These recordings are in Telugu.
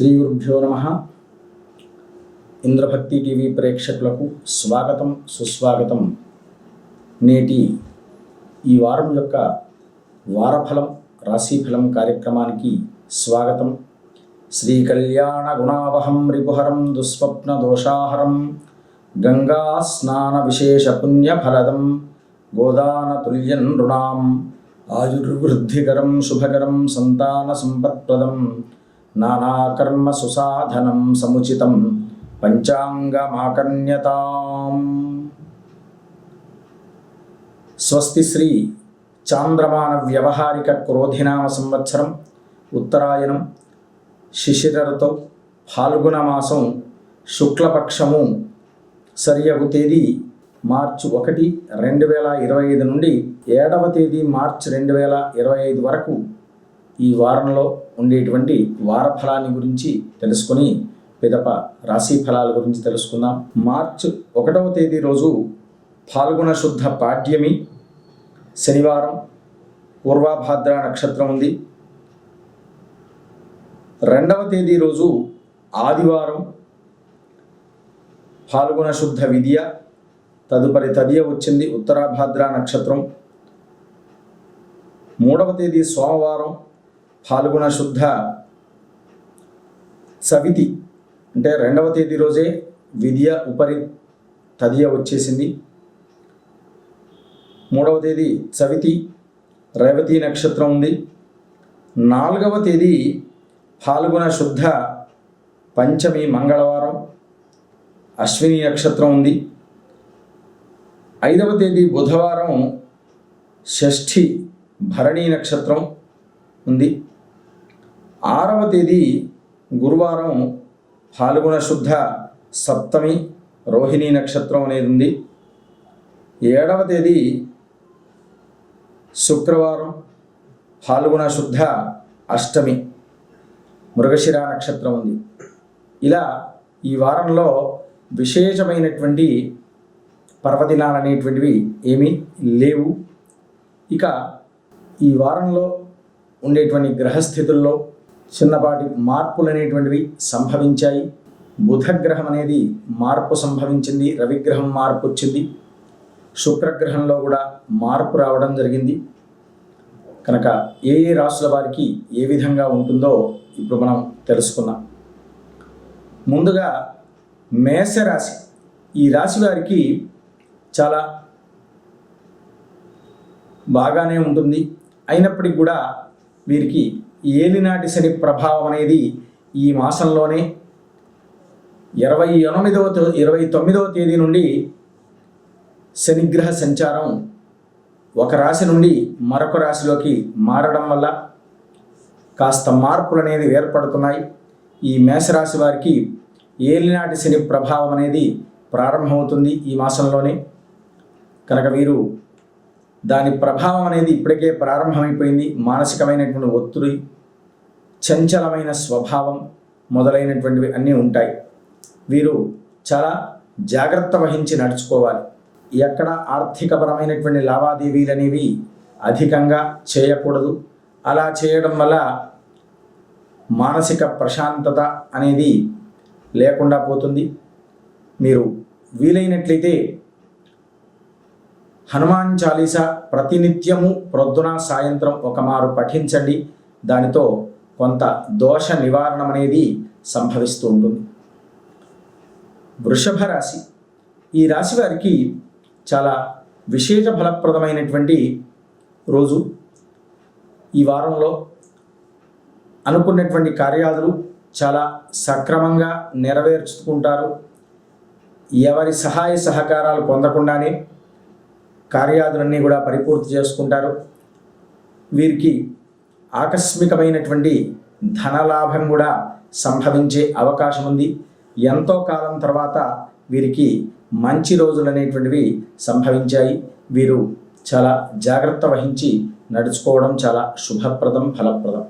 శ్రీ గురుభ్యో నమ. ఇంద్రభక్తి టీవీ ప్రేక్షకులకు స్వాగతం సుస్వాగతం. నేటి ఈ వారం యొక్క వారఫలం రాశిఫలం కార్యక్రమానికి స్వాగతం. శ్రీ కళ్యాణ గుణావహం రిపుహరం దుస్వప్న దోషాహరం గంగా స్నాన విశేష పుణ్యఫలదం గోదాన తుల్యం రుణాం ఆయుర్వృద్ధికరం శుభకరం సంతాన సంపత్ప్రదం నానాకర్మ సుసాధనం సముచితం పంచాంగమాకర్ణ్యతాం స్వస్తి శ్రీ చాంద్రమాన వ్యవహారిక క్రోధినామ సంవత్సరం ఉత్తరాయణం శిశిరతో ఫాల్గుణ మాసం శుక్లపక్షము సరియగు తేదీ మార్చి ఒకటి రెండు వేల ఇరవై ఐదు నుండి ఏడవ తేదీ మార్చి రెండు వేల ఇరవై ఐదు వరకు ఈ వారంలో ఉండేటువంటి వార ఫలాన్ని గురించి తెలుసుకొని పిదప రాశి ఫలాల గురించి తెలుసుకుందాం. మార్చ్ ఒకటవ తేదీ రోజు ఫాల్గుణ శుద్ధ పాడ్యమి. శనివారం పూర్వాభాద్ర నక్షత్రం ఉంది. రెండవ తేదీ రోజు ఆదివారం ఫాల్గుణ శుద్ధ విద్య. తదుపరి తదియ వచ్చింది ఉత్తరాభాద్ర నక్షత్రం. మూడవ తేదీ సోమవారం ఫాల్గుణ శుద్ధ సవితి. అంటే రెండవ తేదీ రోజే విద్య ఉపరి తదియ వచ్చేసింది. మూడవ తేదీ సవితి రేవతి నక్షత్రం ఉంది. నాలుగవ తేదీ ఫాల్గుణ శుద్ధ పంచమి మంగళవారం అశ్విని నక్షత్రం ఉంది. ఐదవ తేదీ బుధవారం షష్ఠి భరణి నక్షత్రం. ఉంది. ఆరవ తేదీ గురువారం ఫాల్గుణ శుద్ధ సప్తమి రోహిణి నక్షత్రం అనేది ఉంది. ఏడవ తేదీ శుక్రవారం ఫాల్గుణ శుద్ధ అష్టమి మృగశిర నక్షత్రం ఉంది. ఇలా ఈ వారంలో విశేషమైనటువంటి పర్వదినాలు అనేటువంటివి ఏమీ లేవు. ఇక ఈ వారంలో ఉండేటువంటి గ్రహస్థితుల్లో చిన్నపాటి మార్పులు అనేటువంటివి సంభవించాయి. బుధగ్రహం అనేది మార్పు సంభవించింది రవిగ్రహం మార్పు వచ్చింది శుక్రగ్రహంలో కూడా మార్పు రావడం జరిగింది. కనుక ఏ ఏ రాశుల వారికి ఏ విధంగా ఉంటుందో ఇప్పుడు మనం తెలుసుకుందాం. ముందుగా మేషరాశి. ఈ రాశి వారికి చాలా బాగానే ఉంటుంది. అయినప్పటికీ కూడా వీరికి ఏలినాటి శని ప్రభావం అనేది ఈ మాసంలోనే ఇరవై ఎనిమిదవ తో- ఇరవై తొమ్మిదవ తేదీ నుండి శనిగ్రహ సంచారం ఒక రాశి నుండి మరొక రాశిలోకి మారడం వల్ల కాస్త మార్పులు అనేది ఏర్పడుతున్నాయి. ఈ మేషరాశి వారికి ఏలినాటి శని ప్రభావం అనేది ప్రారంభమవుతుంది ఈ మాసంలోనే. కనుక వీరు దాని ప్రభావం అనేది ఇప్పటికే ప్రారంభమైపోయింది. మానసికమైనటువంటి ఒత్తిడి చంచలమైన స్వభావం మొదలైనటువంటివి అన్నీ ఉంటాయి. వీరు చాలా జాగ్రత్త వహించి నడుచుకోవాలి. ఎక్కడ ఆర్థికపరమైనటువంటి లావాదేవీలు అనేవి అధికంగా చేయకూడదు. అలా చేయడం వల్ల మానసిక ప్రశాంతత అనేది లేకుండా పోతుంది. మీరు వీలైనట్లయితే హనుమాన్ చాలీసా ప్రతినిత్యము ప్రొద్దున సాయంత్రం ఒక మారు పఠించండి. దానితో కొంత దోష నివారణ అనేది సంభవిస్తూ ఉంటుంది. వృషభ రాశి. ఈ రాశి వారికి చాలా విశేష ఫలప్రదమైనటువంటి రోజు. ఈ వారంలో అనుకున్నటువంటి కార్యాలు చాలా సక్రమంగా నెరవేర్చుకుంటారు. ఎవరి సహాయ సహకారాలు పొందకుండానే కార్యాదులన్నీ కూడా పరిపూర్తి చేసుకుంటారు. వీరికి ఆకస్మికమైనటువంటి ధనలాభం కూడా సంభవించే అవకాశం ఉంది. ఎంతో కాలం తర్వాత వీరికి మంచి రోజులు అనేటువంటివి సంభవించాయి. వీరు చాలా జాగ్రత్త వహించి నడుచుకోవడం చాలా శుభప్రదం ఫలప్రదం.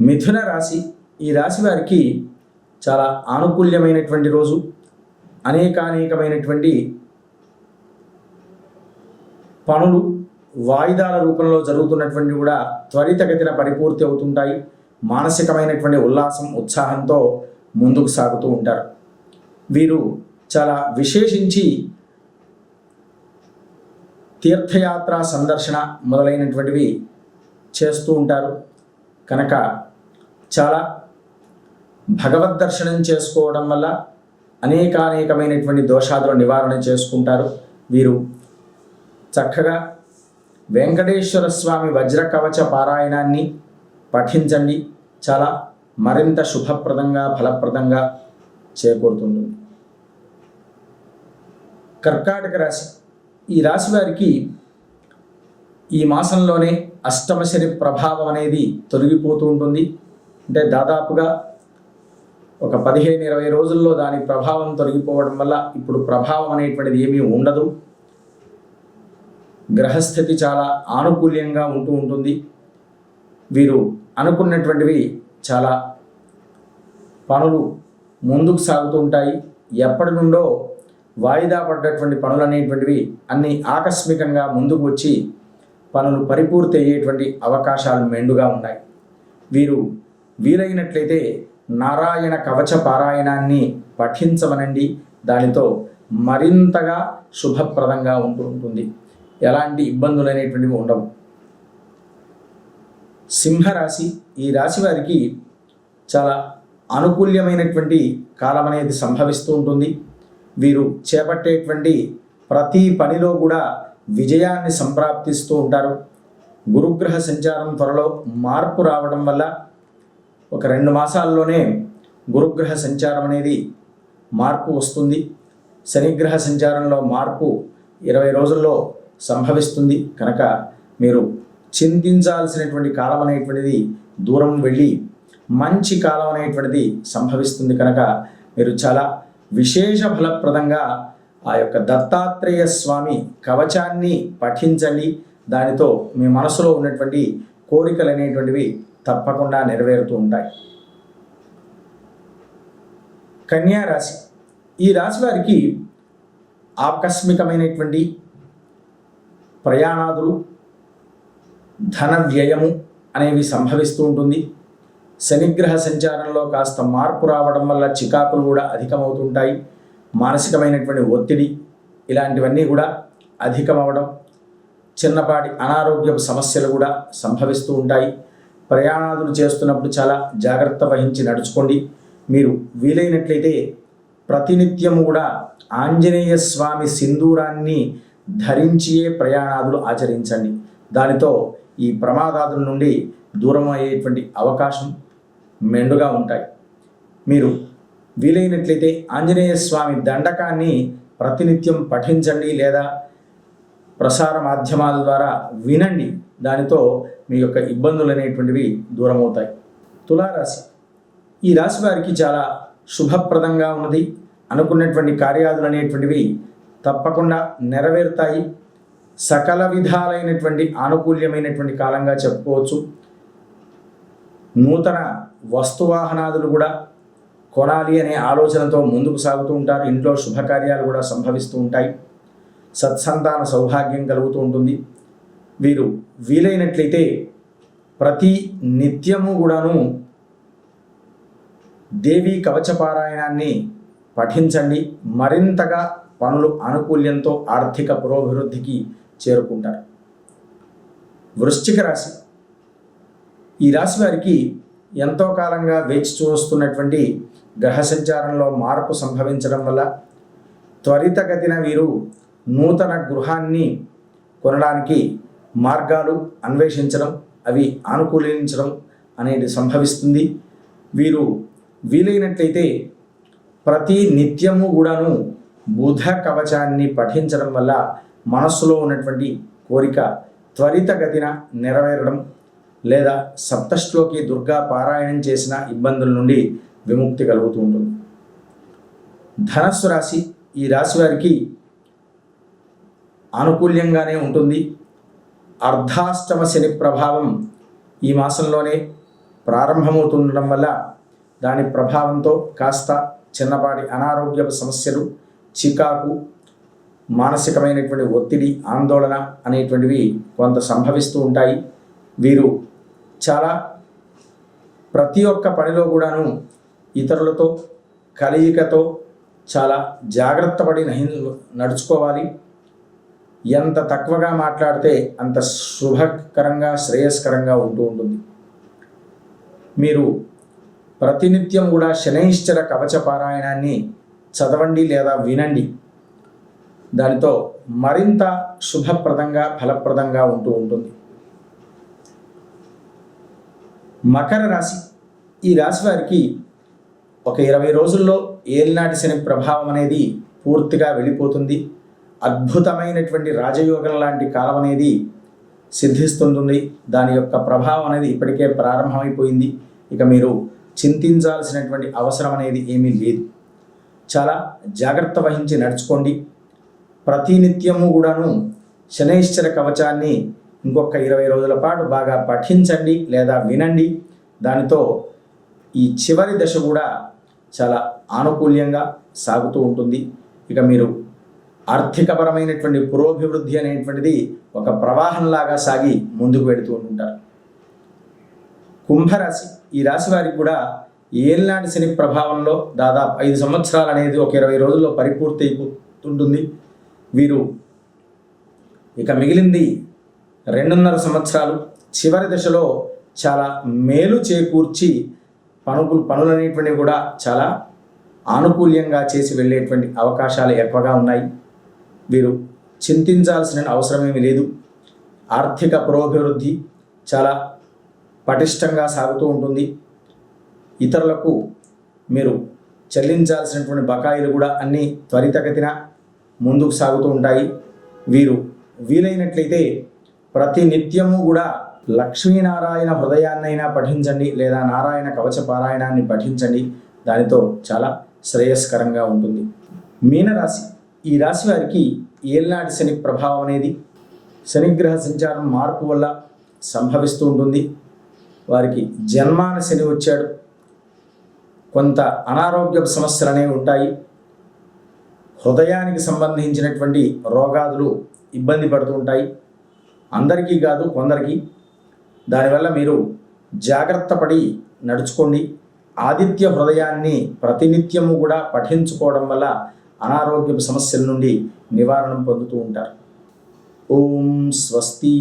మిథున రాశి ఈ రాశి వారికి చాలా ఆనుకూల్యమైనటువంటి రోజు. అనేకానేకమైనటువంటి పనులు వాయిదాల రూపంలో జరుగుతున్నటువంటి కూడా త్వరితగతిన పరిపూర్తి అవుతుంటాయి. మానసికమైనటువంటి ఉల్లాసం ఉత్సాహంతో ముందుకు సాగుతూ ఉంటారు. వీరు చాలా విశేషించి తీర్థయాత్ర సందర్శన మొదలైనటువంటివి చేస్తూ ఉంటారు. కనుక చాలా భగవద్ దర్శనం చేసుకోవడం వల్ల అనేకానేకమైనటువంటి దోషాదుల నివారణ చేసుకుంటారు. వీరు చక్కగా వెంకటేశ్వర స్వామి వజ్ర కవచ పారాయణాన్ని పఠించండి. చాలా మరింత శుభప్రదంగా ఫలప్రదంగా చేకూరుతుంటుంది కర్కాటక రాశి. ఈ రాశి వారికి ఈ మాసంలోనే అష్టమ శని ప్రభావం అనేది తొలగిపోతూ ఉంటుంది. అంటే దాదాపుగా ఒక పదిహేను ఇరవై రోజుల్లో దాని ప్రభావం తొలగిపోవడం వల్ల ఇప్పుడు ప్రభావం అనేటువంటిది ఏమీ ఉండదు. గ్రహస్థితి చాలా ఆనుకూల్యంగా ఉంటూ ఉంటుంది. వీరు అనుకున్నటువంటివి చాలా పనులు ముందుకు సాగుతూ ఉంటాయి. ఎప్పటి నుండో వాయిదా పడ్డటువంటి పనులు అనేటువంటివి అన్నీ ఆకస్మికంగా ముందుకు వచ్చి పనులు పరిపూర్తి అయ్యేటువంటి అవకాశాలు మెండుగా ఉన్నాయి. వీరు వీలైనట్లయితే నారాయణ కవచ పారాయణాన్ని పఠించమనండి. దానితో మరింతగా శుభప్రదంగా ఉంటూ ఉంటుంది. ఎలాంటి ఇబ్బందులు అనేటువంటివి ఉండవు. సింహరాశి ఈ రాశి వారికి చాలా అనుకూల్యమైనటువంటి కాలం అనేది సంభవిస్తూ ఉంటుంది. వీరు చేపట్టేటువంటి ప్రతి పనిలో కూడా విజయాన్ని సంప్రాప్తిస్తూ ఉంటారు. గురుగ్రహ సంచారం త్వరలో మార్పు రావడం వల్ల ఒక రెండు మాసాల్లోనే గురుగ్రహ సంచారం అనేది మార్పు వస్తుంది. శనిగ్రహ సంచారంలో మార్పు ఇరవై రోజుల్లో సంభవిస్తుంది. కనుక మీరు చింతించాల్సినటువంటి కాలం అనేటువంటిది దూరం వెళ్ళి మంచి కాలం అనేటువంటిది సంభవిస్తుంది. కనుక మీరు చాలా విశేష ఫలప్రదంగా ఆ యొక్క దత్తాత్రేయ స్వామి కవచాన్ని పఠించండి. దానితో మీ మనసులో ఉన్నటువంటి కోరికలు అనేటువంటివి తప్పకుండా నెరవేరుతూ ఉంటాయి. కన్యా రాశి. ఈ రాశి వారికి ఆకస్మికమైనటువంటి ప్రయాణాదులు ధన వ్యయము అనేవి సంభవిస్తూ ఉంటుంది. శనిగ్రహ సంచారంలో కాస్త మార్పు రావడం వల్ల చికాకులు కూడా అధికమవుతుంటాయి. మానసికమైనటువంటి ఒత్తిడి ఇలాంటివన్నీ కూడా అధికమవడం చిన్నపాటి అనారోగ్య సమస్యలు కూడా సంభవిస్తూ ఉంటాయి. ప్రయాణాదులు చేస్తున్నప్పుడు చాలా జాగ్రత్త వహించి నడుచుకోండి. మీరు వీలైనట్లయితే ప్రతినిత్యము కూడా ఆంజనేయ స్వామి సింధూరాన్ని ధరించియే ప్రయాణాదులు ఆచరించండి. దానితో ఈ ప్రమాదాదుల నుండి దూరం అయ్యేటువంటి అవకాశం మెండుగా ఉంటాయి. మీరు వీలైనట్లయితే ఆంజనేయ స్వామి దండకాన్ని ప్రతినిత్యం పఠించండి లేదా ప్రసార మాధ్యమాల ద్వారా వినండి. దానితో మీ యొక్క ఇబ్బందులు అనేటువంటివి దూరమవుతాయి. తులారాశి. ఈ రాశి వారికి చాలా శుభప్రదంగా ఉన్నది. అనుకున్నటువంటి కార్యాదులు అనేటువంటివి తప్పకుండా నెరవేరుతాయి. సకల విధాలైనటువంటి ఆనుకూల్యమైనటువంటి కాలంగా చెప్పుకోవచ్చు. నూతన వస్తువాహనాదులు కూడా కొనాలి అనే ఆలోచనతో ముందుకు సాగుతూ ఉంటారు. ఇంట్లో శుభకార్యాలు కూడా సంభవిస్తూ ఉంటాయి. సత్సంతాన సౌభాగ్యం కలుగుతూ ఉంటుంది. వీరు వీలైనట్లయితే ప్రతి నిత్యము కూడాను దేవీ కవచపారాయణాన్ని పఠించండి. మరింతగా పనులు ఆనుకూల్యంతో ఆర్థిక పురోభివృద్ధికి చేరుకుంటారు. వృశ్చిక రాశి. ఈ రాశి వారికి ఎంతో కాలంగా వేచి చూస్తున్నటువంటి గ్రహ సంచారంలో మార్పు సంభవించడం వల్ల త్వరితగతిన వీరు నూతన గృహాన్ని కొనడానికి మార్గాలు అన్వేషించడం అవి అనుకూలించడం అనేది సంభవిస్తుంది. వీరు వీలైనట్లయితే ప్రతి నిత్యము కూడాను బుధ కవచాన్ని పఠించడం వల్ల మనస్సులో ఉన్నటువంటి కోరిక త్వరితగతిన నెరవేరడం లేదా సప్తశ్లోకి దుర్గా పారాయణం చేసిన ఇబ్బందుల నుండి విముక్తి కలుగుతూ ఉంటుంది. ధనస్సు రాశి ఈ రాశి వారికి ఆనుకూల్యంగానే ఉంటుంది. అర్ధాష్టమ శని ప్రభావం ఈ మాసంలోనే ప్రారంభమవుతుండడం వల్ల దాని ప్రభావంతో కాస్త చిన్నపాటి అనారోగ్య సమస్యలు చికాకు మానసికమైనటువంటి ఒత్తిడి ఆందోళన అనేటువంటివి కొంత సంభవిస్తూ ఉంటాయి. వీరు చాలా ప్రతి ఒక్క పనిలో కూడాను ఇతరులతో కలయికతో చాలా జాగ్రత్త పడి నడుచుకోవాలి. ఎంత తక్కువగా మాట్లాడితే అంత శుభకరంగా శ్రేయస్కరంగా ఉంటూ ఉంటుంది. మీరు ప్రతినిత్యం కూడా శనైశ్చర కవచ పారాయణాన్ని చదవండి లేదా వినండి. దానితో మరింత శుభప్రదంగా ఫలప్రదంగా ఉంటూ ఉంటుంది. మకర రాశి. ఈ రాశి వారికి ఒక ఇరవై రోజుల్లో ఏలినాటి శని ప్రభావం అనేది పూర్తిగా వెళ్ళిపోతుంది. అద్భుతమైనటువంటి రాజయోగం లాంటి కాలం అనేది సిద్ధిస్తుంది దాని యొక్క ప్రభావం అనేది ఇప్పటికే ప్రారంభమైపోయింది. ఇక మీరు చింతించాల్సినటువంటి అవసరం అనేది ఏమీ లేదు. చాలా జాగ్రత్త వహించి నడుచుకోండి. ప్రతినిత్యము కూడాను శనైశ్చర కవచాన్ని ఇంకొక ఇరవై రోజుల పాటు బాగా పఠించండి లేదా వినండి. దానితో ఈ చివరి దశ కూడా చాలా ఆనుకూల్యంగా సాగుతూ ఉంటుంది. ఇక మీరు ఆర్థికపరమైనటువంటి పురోభివృద్ధి అనేటువంటిది ఒక ప్రవాహంలాగా సాగి ముందుకు వెళుతూ ఉంటారు. కుంభరాశి ఈ రాశి వారికి కూడా ఏలినాటి శని ప్రభావంలో దాదాపు ఐదు సంవత్సరాలు అనేది ఒక ఇరవై రోజుల్లో పరిపూర్తి అయిపోతుంటుంది. వీరు ఇక మిగిలింది రెండున్నర సంవత్సరాలు. చివరి దశలో చాలా మేలు చేకూర్చి పనులు పనులనేటువంటివి కూడా చాలా ఆనుకూల్యంగా చేసి వెళ్ళేటువంటి అవకాశాలు ఎక్కువగా ఉన్నాయి. వీరు చింతించాల్సిన అవసరమేమీ లేదు. ఆర్థిక పురోభివృద్ధి చాలా పటిష్టంగా సాగుతూ ఉంటుంది. ఇతరులకు మీరు చెల్లించాల్సినటువంటి బకాయిలు కూడా అన్నీ త్వరితగతిన ముందుకు సాగుతూ ఉంటాయి. వీరు వీలైనట్లయితే ప్రతి నిత్యము కూడా లక్ష్మీనారాయణ హృదయాన్నైనా పఠించండి లేదా నారాయణ కవచ పారాయణాన్ని పఠించండి. దానితో చాలా శ్రేయస్కరంగా ఉంటుంది. మీనరాశి ఈ రాశి వారికి ఏళ్ళనాటి శని ప్రభావం అనేది శనిగ్రహ సంచారం మార్పు వల్ల సంభవిస్తూ ఉంటుంది. వారికి జన్మాన శని వచ్చాడు. కొంత అనారోగ్య సమస్యలు అనేవి ఉంటాయి. హృదయానికి సంబంధించినటువంటి రోగాదులు ఇబ్బంది పడుతూ ఉంటాయి. అందరికీ కాదు కొందరికి. దానివల్ల మీరు జాగ్రత్త పడి నడుచుకోండి. ఆదిత్య హృదయాన్ని ప్రతినిత్యము కూడా పఠించుకోవడం వల్ల అనారోగ్య సమస్యల నుండి నివారణ పొందుతూ ఉంటారు. ఓం స్వస్తి.